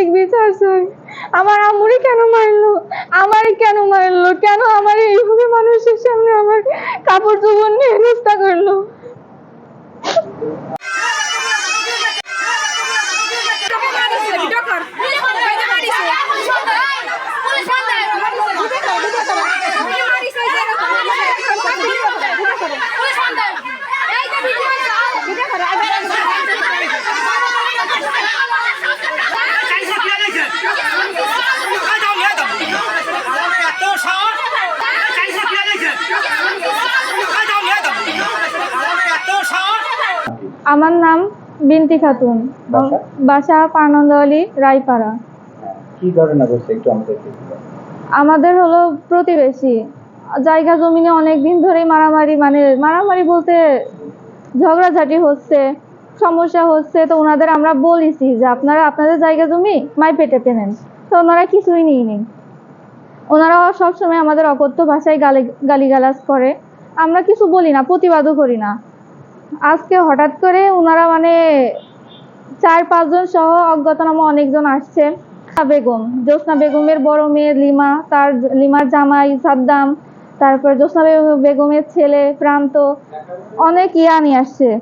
সঠিক বিচার চাই। আমার আম্মুরে কেন মারলো? আমারে কেন মারলো? কেন আমার এইভাবে মানুষের সামনে আমার কাপড় চোপড় নিয়ে হেনস্থা করল? আমার নাম বিনতি খাতুন। বাসা? পানন্দলি রায়পাড়া। কি ঘটনা ঘটছে একটু আমাদেরকে বলো। আমাদের হলো প্রতিবেশী। জায়গা জমিনে অনেক দিন ধরেই মারামারি মানে মারামারি বলতে ঝগড়াঝাটি হচ্ছে সমস্যা হচ্ছে। তো ওনাদের আমরা বলেছি যে আপনারা আপনাদের জায়গা জমি মাই পেটে পেনেন। তো ওনারা কিছুই নিয়ে নেই। ওনারা সবসময় আমাদের অকথ্য ভাষায় গালি গালিগালাজ করে। আমরা কিছু বলি না প্রতিবাদও করি না। আজকে হঠাৎ করে ওনারা মানে চার, পাঁচজন সহ অজ্ঞাতনামা অনেকজন আসছে। বেগম জ্যোৎস্না বেগমের বড় মেয়ে লিমা, তার লিমার জামাই সাদ্দাম, তারপর জ্যোৎস্না বেগমের ছেলে প্রান্ত, অনেক ইয়া নিয়ে আসছে।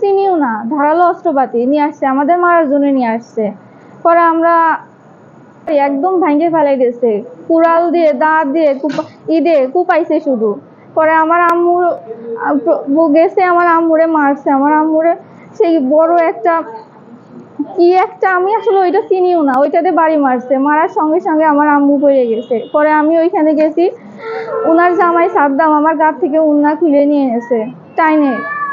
চিনিও না, ধারালো অস্ত্রপাতি নিয়ে আসছে, আমাদের মারার জন্য নিয়ে আসছে। পরে আমরা একদম ভাঙ্গে ফেলাই দিয়েছে, কুড়াল দিয়ে, দাঁত দিয়ে, কুপা- ই দিয়ে কুপাইছে শুধু। পরে আমার আম্মু গেছে, আমার আম্মুরে মারছে। আমার আম্মুরে সেই বড় একটা, কি একটা, আমি আসলে ওইটা চিনিও না, ওইটাতে বাড়ি মারছে। মারার সঙ্গে সঙ্গে আমার আম্মু পড়ে গেছে। পরে আমি ওইখানে গেছি ওনার জামাই সাদ্দাম আমার গা থেকে উন্না খুলে নিয়ে এসে টাইনে।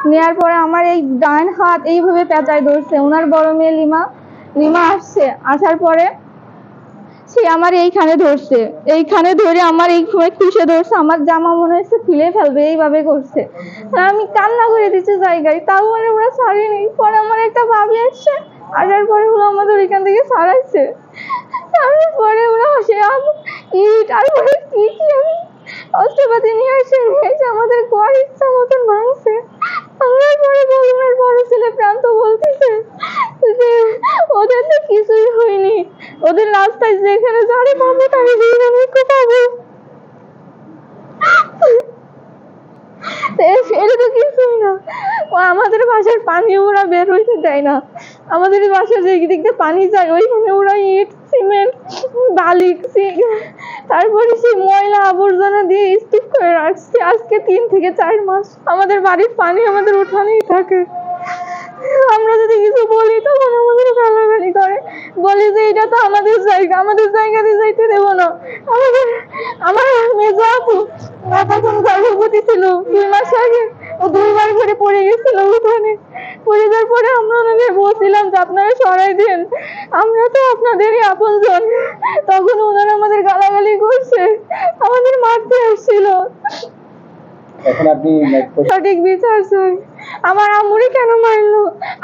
নেওয়ার পরে আমার এই ডান হাত এইভাবে পেঁচায় ধরছে। ওনার বড় মেয়ে লিমা লিমা আসছে। আসার পরে সে আমার এইখানে ধরছে। এইখানে ধরে আমার এই সময় খুশে ধরছে, আমার জামা মনে হচ্ছে খুলে ফেলবে, এইভাবে করছে। আমি কান্না করে দিচ্ছি জায়গায়, তাও মানে ওরা ছাড়িনি। পরে আমার একটা ভাবি আসছে, আসার পরে ওরা আমাদের ওইখান থেকে ছাড়াচ্ছে তারপরে ওরা সে আম- ইট, আর ওরা কি কি, আমি অস্ত্রপাতি নিয়ে আসে, নিয়ে আমাদের ঘর ইচ্ছা মতন ভাঙছে ভাঙার পরে বলুনের বড় ছেলে প্রান্ত বলতেছে যে ওদের তো কিছুই হয়নি ওদের রাস্তায় যেখানে যারে পাবো তাকে দিয়ে আমি কোথাবো এটা তো কিছুই না ও আমাদের বাসার পানি ওরা বের দেয় না। আমাদের বাসার যে দিক পানি যায়, ওইখানে ওরা ইট, সিমেন্ট, বালি তারপরে সেই ময়লা আবর্জনা দিয়ে স্তূপ করে রাখছে আজকে তিন থেকে চার মাস। আমাদের বাড়ির পানি আমাদের উঠানেই থাকে। আমরা যদি কিছু বলি, তখন আমাদের গালাগালি করে। বলি যে, এটা তো আমাদের জায়গা, আমাদের জায়গাতে যাইতে দেবো না। আমাদের আমার মেজো আপু তখন গর্ভবতী ছিল, দুই মাস আগে ও দুইবার করে পড়ে গেছিল উঠানে পড়ে যাওয়ার পরে আমরা ওনাকে বলছিলাম যে আপনারা সরাই দিন। আমরা তো আপনাদেরই আপনজন। তখন ওনারা আমাদের গালাগালি করছে। আমাদের মারতে আসছিল। সঠিক বিচার চাই। আমার আম্মুরে কেন মারলো?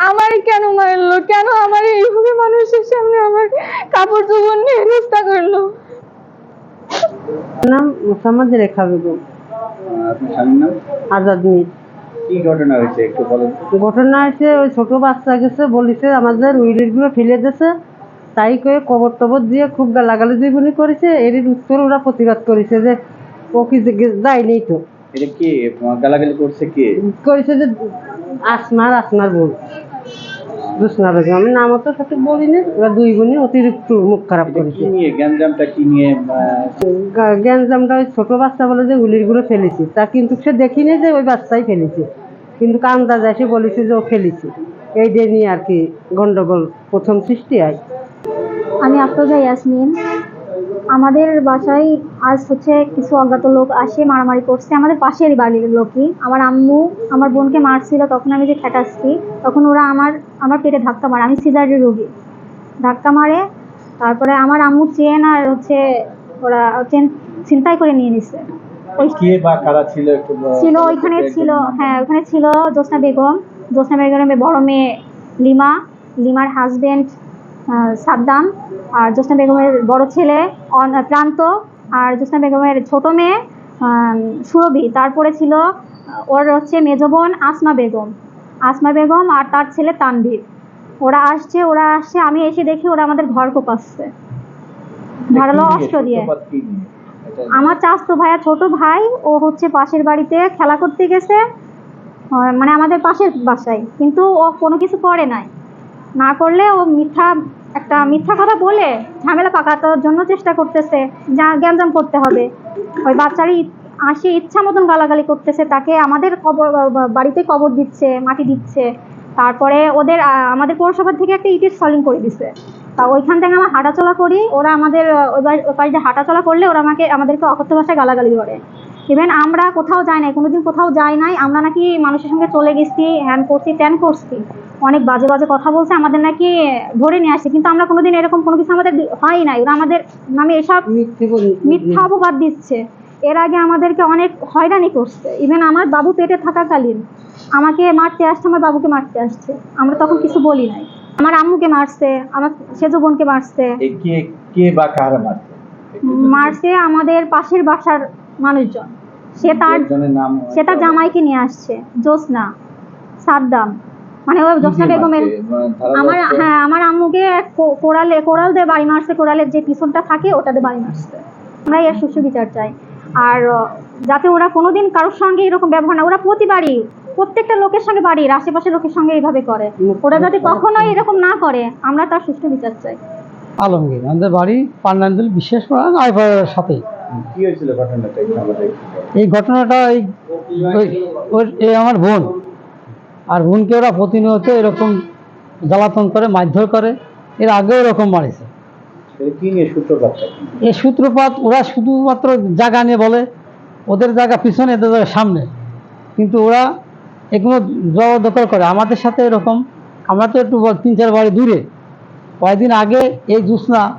আমারে কেন মারলো? কেন আমার এইভাবে মানুষের সামনে আমার কাপড় চোপড় নিয়ে হেনস্থা করল? নাম মোসাম্মদ রেখা বেগম। আজাদ মির। কি ঘটনা হয়েছে একটু বলেন। ঘটনা হয়েছে ওই ছোট বাচ্চা গেছে বলিছে আমাদের উইলিগুলো ফেলে দিয়েছে। তাই করে কবর টবর দিয়ে খুব গালাগালি জীবনী করেছে। এর উত্তর ওরা প্রতিবাদ করেছে যে ও কি যায়নি তো। এটা কি? গালাগালি করছে কি? করেছে যে আসনার আসনার বোন জোসনা বেগম আমি নাম তো সঠিক বলিনি ওরা দুই বোনই অতিরিক্ত মুখ খারাপ করেছে। গ্যাঞ্জামটা কি নিয়ে গ্যাঞ্জামটা ওই ছোট বাচ্চা বলে যে গুলিগুলো ফেলেছি তা কিন্তু সে দেখিনি যে ওই বাচ্চাই ফেলেছে। কিন্তু কান্দা যায় সে বলেছে যে ও ফেলেছে। এই দিয়ে নিয়ে আর কি গন্ডগোল প্রথম সৃষ্টি হয়। আমি আফরোজা ইয়াসমিন। আমাদের বাসায় আজ হচ্ছে কিছু অজ্ঞাত লোক আসে মারামারি করছে। আমাদের পাশের বাড়ির লোকই। আমার আম্মু আমার বোনকে মারছিল তখন আমি যে ঠেকাচ্ছি তখন ওরা আমার আমার পেটে ধাক্কা মারে। আমি সিজারের রোগী। ধাক্কা মারে তারপরে আমার আম্মু চেন আর হচ্ছে ওরা চেন ছিনতাই করে নিয়ে নিছে। কে বা কারা ছিল একটু ছিল ওইখানে ছিল হ্যাঁ ওখানে ছিল জোসনা বেগম। জোসনা বেগমের বড় মেয়ে লিমা। লিমার হাজবেন্ড সাদ্দাম আর জ্যোৎস্না বেগমের বড় ছেলে প্রান্ত আর জ্যোৎস্না বেগমের ছোট মেয়ে সুরভি। তারপরে ছিল ওর হচ্ছে মেজ বোন আসমা বেগম। আসমা বেগম আর তার ছেলে তানভীর। ওরা আসছে ওরা আসছে আমি এসে দেখি ওরা আমাদের ঘর কোপাচ্ছে। ধারালো অস্ত্র দিয়ে। আমার চাচতো ভাইয়া ছোট ভাই ও হচ্ছে পাশের বাড়িতে খেলা করতে গেছে মানে আমাদের পাশের বাসায়। কিন্তু ও কোনো কিছু করে নাই। না করলে ও মিথ্যা একটা মিথ্যা কথা বলে ঝামেলা পাকানোর জন্য চেষ্টা করতেছে, যা গ্যাঞ্জাম করতে হবে। ওই বাচ্চারই আসি ইচ্ছা মতন গালাগালি করতেছে, তাকে আমাদের কবর বাড়িতে কবর দিচ্ছে, মাটি দিচ্ছে। তারপরে ওদের আমাদের পৌরসভা থেকে একটা ইটের সলিং করে দিছে। তা ওইখান থেকে আমরা হাঁটাচলা করি, ওরা আমাদের ওই বাড়ি- ওই পাশে হাঁটাচলা করলে ওরা আমাকে, আমাদেরকে অকথ্য ভাষায় গালাগালি করে। ইভেন আমরা কোথাও যাই নাই কোনোদিন কোথাও যাই নাই আমরা নাকি মানুষের সঙ্গে চলে গেছি হ্যান করছি ট্যান করছি। অনেক বাজে বাজে কথা বলছে আমাদের নাকি ধরে নিয়ে আসছে কিন্তু আমরা কোনোদিন এরকম কোনো কিছু আমাদের হয় নাই। ওরা আমাদের নামে এসব মিথ্যে বলি- মিথ্যা অপবাদ দিচ্ছে। এর আগে আমাদেরকে অনেক হয়রানি করছে। ইভেন আমার বাবু পেটে থাকাকালীন আমাকে মারতে আসছে আমার বাবুকে মারতে আসছে। আমরা তখন কিছু বলি নাই। আমার আম্মুকে মারছে আমার সেজো বোনকে মারছে। এ কে কে বা কারা মারছে? মারছে আমাদের পাশের বাসার মানুষজন। সে তার সে তার জামাইকে নিয়ে আসছে জোসনা সাদ্দাম। মানে ওই জোসনা বেগমের? মানে আমার হ্যাঁ আমার আম্মুকে কোরালে কোরাল দিয়ে বাড়ি মারছে কোরালের যে পিছনটা থাকে ওটা দিয়ে বাড়ি মারছে। আমরা এর সুষ্ঠু বিচার চাই। আর যাতে ওরা কোনোদিন কারোর সঙ্গে এরকম ব্যবহার না ওরা প্রতিবারই প্রত্যেকটা লোকের সঙ্গে বাড়ির আশেপাশের লোকের সঙ্গে এইভাবে করে। ওরা যাতে কখনোই এরকম না করে আমরা তার সুষ্ঠু বিচার চাই। আলমগীর আমাদের বাড়ি পান্ডান্দুল বিশেষ করে আইফারের সাথেই। কি হয়েছিল ঘটনাটা? এই ঘটনাটা এই ওই- আমার বোন। আর বোনকে ওরা প্রতিনিয়ত এরকম জ্বালাতন করে মারধর করে। এর আগেও এরকম মারিছে? এই সূত্রপাত ওরা শুধুমাত্র জায়গা নিয়ে বলে ওদের জায়গা পিছনে এদের জায়গা সামনে। কিন্তু ওরা এগুলো জবরদখল করে। আমাদের সাথে এরকম আমরা তো একটু তিন চার বাড়ি দূরে। কয়েকদিন আগে এই জুসনা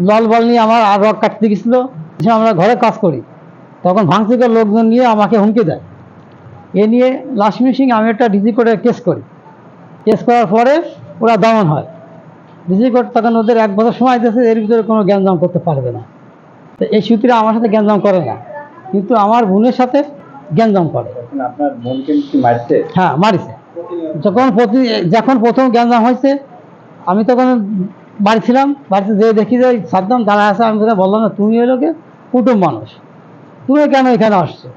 লল বল নিয়ে আমার আর রক কাটতে গেছিল সে আমরা ঘরে কাজ করি তখন ভাঙচুকের লোকজন নিয়ে আমাকে হুমকি দেয়। এ নিয়ে লাক্ষ্মী সিং আমি একটা ডিজি করে কেস করি। কেস করার পরে ওরা দমন হয়। ডিজি কোর্ট তখন ওদের এক বছর সময় দিয়েছে এর ভিতরে কোনো জ্ঞানজাম করতে পারবে না। তো এই সূত্রে আমার সাথে জ্ঞানজাম করে না কিন্তু আমার বোনের সাথে জ্ঞানজাম করে। তখন আপনার বোনকে মারছে? হ্যাঁ মারিছে। যখন প্রতি যখন প্রথম জ্ঞানজাম হয়েছে আমি তখন বাড়ি ছিলাম বাড়িতে যেয়ে দেখি যে সাদ্দাম দাঁড়া আছে? আমি বললাম না তুমি হলো কে কুটুম মানুষ। তুমি কেন এখানে আসছো?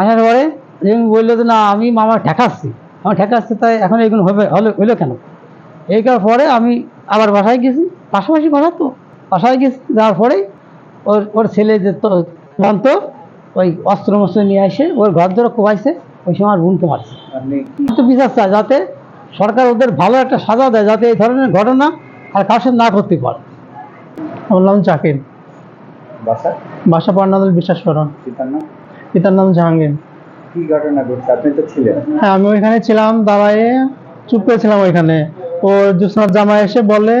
আসার পরে এরকম বলল যে না আমি মামা ঠেকাচ্ছি। আমার ঠেকাচ্ছি তাই এখন এগুলো হবে হলো হলো কেন? এই করার পরে আমি আবার বাসায় গেছি পাশাপাশি বাসা তো। বাসায় গেছি যাওয়ার পরেই ওর ওর ছেলে যে তো জানতো ওই অস্ত্র মস্ত্র নিয়ে এসে ওর ঘর ধরে কোবাইছে ওই সময় আর বোনকে মারছে আপনি কিন্তু বিচার চায় যাতে সরকার ওদের ভালো একটা সাজা দেয় যাতে এই ধরনের ঘটনা আর কারোর সাথে না করতে পারে। আমার নাম জাকির বাসা? বাসা পান্নাদল বিশ্বাস করুন পিতার নাম? পিতার নাম জাহাঙ্গীর। কি ঘটনা ঘটছে? আপনি তো ছিলেন। হ্যাঁ আমি ওইখানে ছিলাম দাঁড়ায়ে চুপ করেছিলাম ওইখানে। ও জুসনার জামা এসে বলে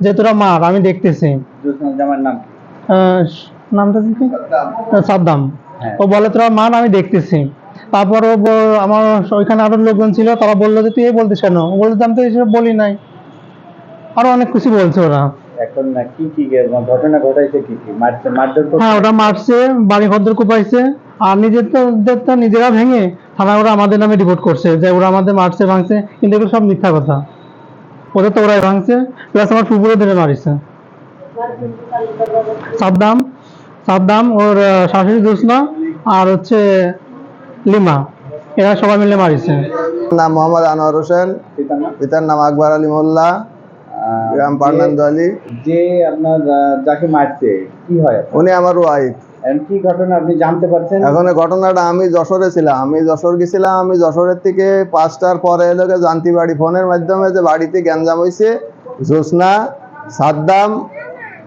যে তোরা মার আমি দেখতেছি। জামার নাম? নামটা কি? সাদ্দাম। হ্যাঁ। ও বলে তোরা মার আমি দেখতেছি। তারপর ও আমার ওইখানে আরও লোকজন ছিল তারা বলল যে তুই এই বলতিস কেন? ও বলল যে আমি তো এসব বলি নাই। আরও অনেক কিছু বলছে ওরা। এখন না কি কি ঘটনা ঘটাইছে কি কি? মারছে মারধর হ্যাঁ ওটা মারছে বাড়ি ভদ্র কুপাইছে আর নিজের তো তো নিজেরা ভেঙে থানা ওরা আমাদের নামে রিপোর্ট করছে যে ওরা আমাদের মারছে ভাঙছে কিন্তু এগুলো সব মিথ্যা কথা। ওদের তো ওরাই ভাঙছে প্লাস আমার পুকুরে ধরে মারিছে। সাদ্দাম সাদ্দাম ওর শাশুড়ি জোসনা আর হচ্ছে লিমা এরা সবাই মিলে মারিছে। নাম মোহাম্মদ আনোয়ার হোসেন পিতার নাম? পিতার নাম আকবর আলী মোল্লা পার্নান্দ আলী। যে আপনার যাকে মারছে কি হয়? উনি আমার ওয়াইফ। কি ঘটনা আপনি জানতে পারছেন? এখন ঘটনাটা আমি যশোরে ছিলাম। আমি যশোর গেছিলাম আমি যশোরের থেকে পাঁচটার পরে এলো জানতি বাড়ি ফোনের মাধ্যমে যে বাড়িতে গ্যাঞ্জাম হয়েছে জোসনা সাদ্দাম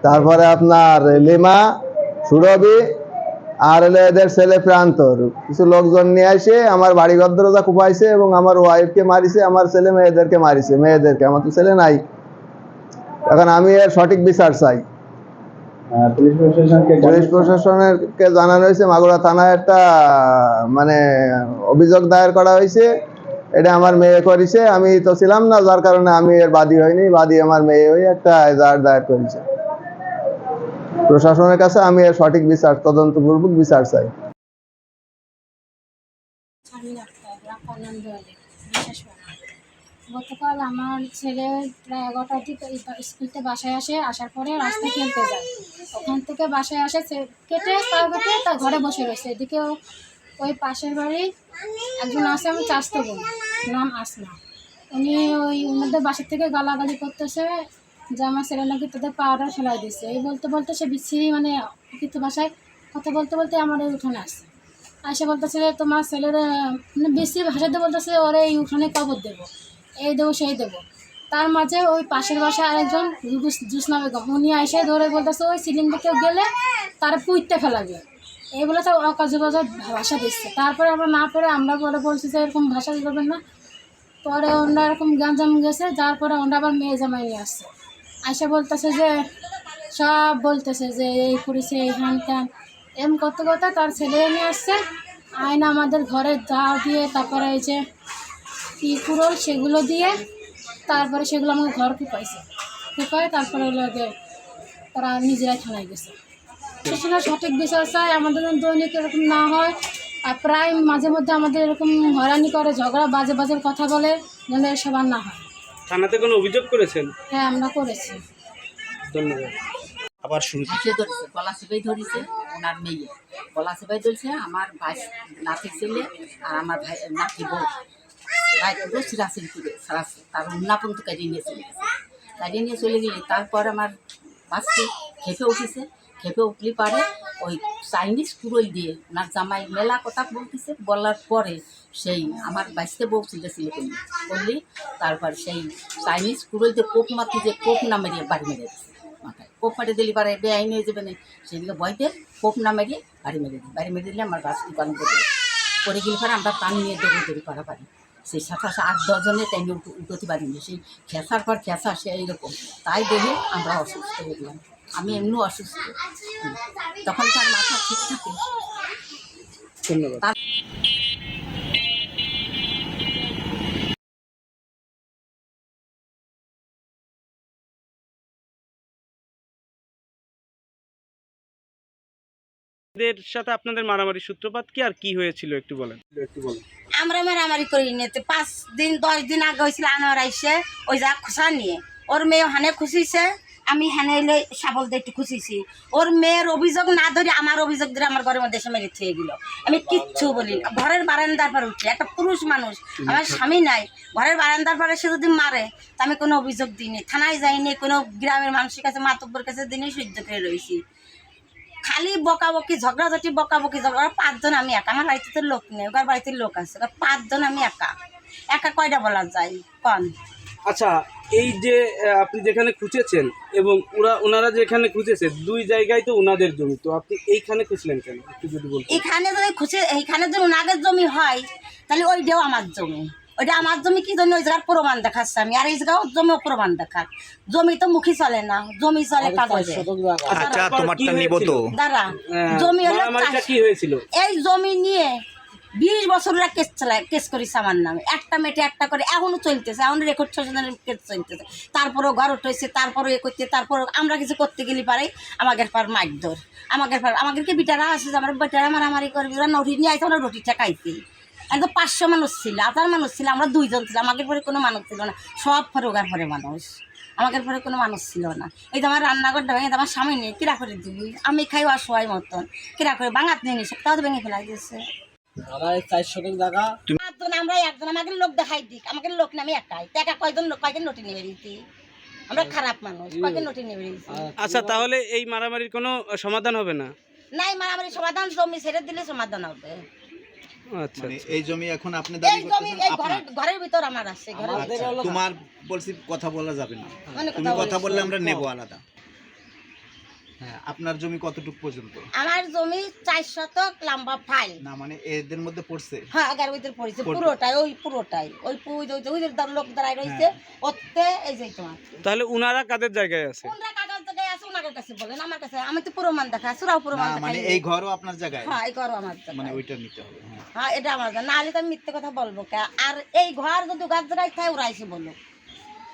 তারপরে আপনার লিমা সুরভি আর হলো এদের ছেলে প্রান্তর। কিছু লোকজন নিয়ে আসে আমার বাড়ি ঘর দরজা কুপাইছে এবং আমার ওয়াইফকে মারিছে আমার ছেলে মেয়েদেরকে মারিছে। মেয়েদেরকে আমার তো ছেলে নাই। এখন আমি এর সঠিক বিচার চাই। আহ, পুলিশ প্রশাসনকে জানিয়েছেন? প্রশাসনেরকে জানানো হয়েছে মাগুরা থানায় একটা মানে অভিযোগ দায়ের করা হয়েছে। এটা আমার মেয়ে করেছে আমি তো ছিলাম না যার কারণে আমি এর বাদী হইনি বাদী আমার মেয়ে হয়ে একটা এজাহার দায়ের করেছে। প্রশাসনের কাছে আমি এর সঠিক বিচার তদন্তপূর্বক বিচার চাই শারমিন আক্তার রাফানন্দ আলী বিশ্বাস করা গতকাল আমার ছেলে প্রায় এগারোটার দিকে স্কুল থেকে বাসায় আসে, আসার পরে রাস্তায় খেলতে যায়। ওখান থেকে বাসায় আসে কেটে তার কেটে তার ঘরে বসে রয়েছে। এদিকে ওই পাশের বাড়ি একজন আছে, আমার চাষতো বোন। নাম আসমা। উনি ওই ওনাদের বাসার থেকে গালাগালি করতেছে যে আমার ছেলে নাকি তাদের পাওয়াটা ফেলাই দিচ্ছে এই বলতে বলতে সে বিচ্ছিরি মানে অকৃত ভাষায় কথা বলতে বলতে আমার এই উঠানে আসে এসে বলতেছে তোমার ছেলের মানে বেশি ভাষাতে বলতেছে, ওরা এই উঠানে কবর দেবো। এই দেবো, সেই দেবো। তার মাঝে ওই পাশের বাসায় আরেকজন জুস- জুসনা বেগম। উনি এসে ধরে বলতেছে, ওই সিলিং দিকে গেলে তার পুইতে ফেলাবে। এই বলে তো অকাজ ভাষা দিচ্ছে। তারপরে আমরা না পেরে আমরা পরে বলছি যে, এরকম ভাষা করবেন না। পরে ওনারা এরকম গাঞ্জাম গেছে যার পরে ওনারা আবার মেয়ে জামাই নিয়ে আসছে। আইসা বলতেছে যে, সব বলতেছে যে, এই করেছে, এই হ্যান ত্যান। এম করতে করতে তার ছেলে নিয়ে আসছে। আয়না আমাদের ঘরে দা দিয়ে তারপরে এই যে কুড়োল সেগুলো দিয়ে তারপরে সেগুলো আমাকে ঘর কুপাইছে কুপায় তারপরে হলো তারা নিজেরাই থানায় গেছে। সেখানে সঠিক বিচার চাই আমাদের দৈনিক এরকম না হয়। আর প্রায় মাঝে মধ্যে আমাদের এরকম হয়রানি করে ঝগড়া বাজে বাজে কথা বলে যেন এসব আর না হয়। থানাতে কোনো অভিযোগ করেছেন? হ্যাঁ আমরা করেছি। ধন্যবাদ। আবার শুরু ধরেছে গলা চেপেই ধরেছে ওনার মেয়ে। গলা চেপেই ধরেছে আমার ভাই নাতি ছেলে আর আমার ভাই নাতি বউ। ভাই পুরো সিরাসির করে সারাছে তার উন্নাপন তো কাটিয়ে নিয়ে চলে গেছে। কাটিয়ে নিয়ে চলে গেলে তারপর আমার বাসকে খেপে উঠেছে। খেপে উঠলে পারে ওই চাইনিজ কুড়োই দিয়ে ওনার জামাই মেলা কথা বলতেছে, বলার পরে সেই আমার বাইশতে বউ ছিল ছিল করলি করলি তারপর সেই চাইনিজ কুড়োই দিয়ে কোপ মারতে যে কোপ না মেরিয়ে বাড়ি মেরে দিচ্ছে মাথায়। কোপ মারে দিলি পারে বেআইন হয়ে যাবে না। সেদিকে ভয়তে কোপ না মেরিয়ে বাড়ি মেরে দিই বাড়ি মেরে দিলে আমার বাস দোকান করে করে গেলে পরে আমরা টান নিয়ে দৌড়ে দৌড়ি পারা পারি সেই সাথে আট দশজনের তাই উঠতে পারিনি। সেই খেসার পর খেসা সে এইরকম। তাই দেখে আমরা অসুস্থ হয়ে গেলাম। আমি এমনি অসুস্থ। তখন তার মাথা ঠিক থাকে। ধন্যবাদ। এদের সাথে আপনাদের মারামারি সূত্রপাত কি আর কি হয়েছিল একটু বলেন। একটু বলেন। আমরা মারামারি করি নিতে পাঁচ দিন দশ দিন আগে হয়েছিল আনোয়ার আইসে ওই যা খুশা নিয়ে। ওর মেয়ে হানে খুশিছে আমি হানে এলে দিয়ে একটু খুশিছি ওর মেয়ের অভিযোগ না ধরে আমার অভিযোগ ধরে আমার ঘরের মধ্যে এসে মেরে থুয়ে গেল আমি কিচ্ছু বলি না। ঘরের বারান্দার পর উঠি একটা পুরুষ মানুষ আমার স্বামী নাই। ঘরের বারান্দার পরে সে যদি মারে তা আমি কোনো অভিযোগ দিইনি। থানায় যাইনি কোনো গ্রামের মানুষের কাছে মাতব্বর কাছে দিনই সহ্য করে রয়েছি। খালি বকাবকি ঝগড়াঝাটি বকাবকি ঝগড়া। পাঁচজন আমি একা। আমার বাড়িতে তো লোক নেই ওর বাড়িতে লোক আছে। পাঁচজন আমি একা। একা কয়টা বলা যায়? কন। আচ্ছা এই যে আপনি যেখানে খুঁজেছেন এবং ওরা ওনারা যেখানে খুঁজেছে দুই জায়গায় তো ওনাদের জমি। তো আপনি এইখানে খুঁজলেন কেন? একটু যদি বলতেন। এখানে যদি খুশি এইখানে যদি নাগের জমি হয় তাহলে ওইটাও আমার জমি। ওইটা আমার জমি কি জন্য ওই জায়গার প্রমাণ দেখাচ্ছে আমি? আর এই জায়গাও জমিও প্রমাণ দেখাক। জমি তো মুখী চলে না জমি চলে কাগজে। আচ্ছা তোমারটা নিব তো। দাঁড়া জমি হলো কি হয়েছিল? এই জমি নিয়ে বিশ বছররা কেস চালায় কেস করিস আমার নামে একটা মেটে একটা করে এখনও চলতেছে এখন রেকর্ড ছজনের কেস চলতেছে। তারপরেও ঘর উঠেছে তারপরে এ করতে তারপরে আমরা কিছু করতে গেলে পারে আমাদের পার মাইক ধর। আমাদের পার আমাদের কি বিটারা আছে যে আমার বেটারা মারামারি করবি ওরা নটি নিয়ে আইতে আমরা রুটিটা খাইছি। একদম পাঁচশো মানুষ ছিল হাজার মানুষ ছিল আমরা দুইজন ছিলাম আমাদের পরে কোনো মানুষ ছিল না। সব ফরোগার পরে মানুষ আমাদের পরে কোনো মানুষ ছিল না। এই যে আমার রান্নাঘরটা ভেঙে আমার স্বামী নেই কিরা করে দিবি? আমি খাই অসহায় মতন। কিরা করে বাঙাত নিয়ে নিছে তাও তো ভেঙে ফেলা দিয়েছে। আমরা একজন আমাকে লোক দেখাই দিক। আমাকে লোক নামে একাই। তো একা কয়জন লোক কয়জন নোটি নেবে দিতি আমরা খারাপ মানুষ কয়জন নোটি নেবে দিতি আচ্ছা তাহলে এই মারামারির কোনো সমাধান হবে না? নাই মারামারি সমাধান জমি ছেড়ে দিলে সমাধান হবে। মানে এই জমি এখন আপনি দাবি করতেছেন আপনার ঘরের ভিতর আমার আছে ঘরের ভিতর। আচ্ছা, তোমার বলছি কথা বলা যাবে না মানে তুমি কথা কথা বললে আমরা নেব আলাদা হ্যাঁ আপনার জমি কতটুকু পর্যন্ত আমার জমি চার শতক লম্বা ফাইল না মানে এদের মধ্যে পড়ছে হ্যাঁ পড়েছে পুরোটাই ওই পুরোটাই ওই ওই ওই লোক দাঁড়ায় রয়েছে ওতে এই যে তোমার তাহলে উনারা কাদের জায়গায় আছে কোনটা কাছে বলেন আমার কাছে আমি তো প্রমাণ দেখা সুরাও না মানে এই ঘরও আপনার জায়গায়? হ্যাঁ এই ঘরও আমার। মানে ওইটা নিতে হবে হ্যাঁ। হ্যাঁ এটা আমার। না হলে তো আমি মিথ্যে কথা বলব কে? আর এই ঘর যদি গাজরাই খাই থাকে ওরা এসে বলো।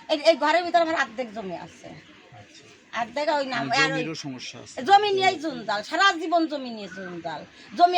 এই এই ঘরের ভিতরে আমার জমি আছে। অর্ধেক ওই নাম মানে জমিরও সমস্যা আছে। জমি নিয়েই জঞ্জাল সারা জীবন জমি নিয়ে জঞ্জাল জমি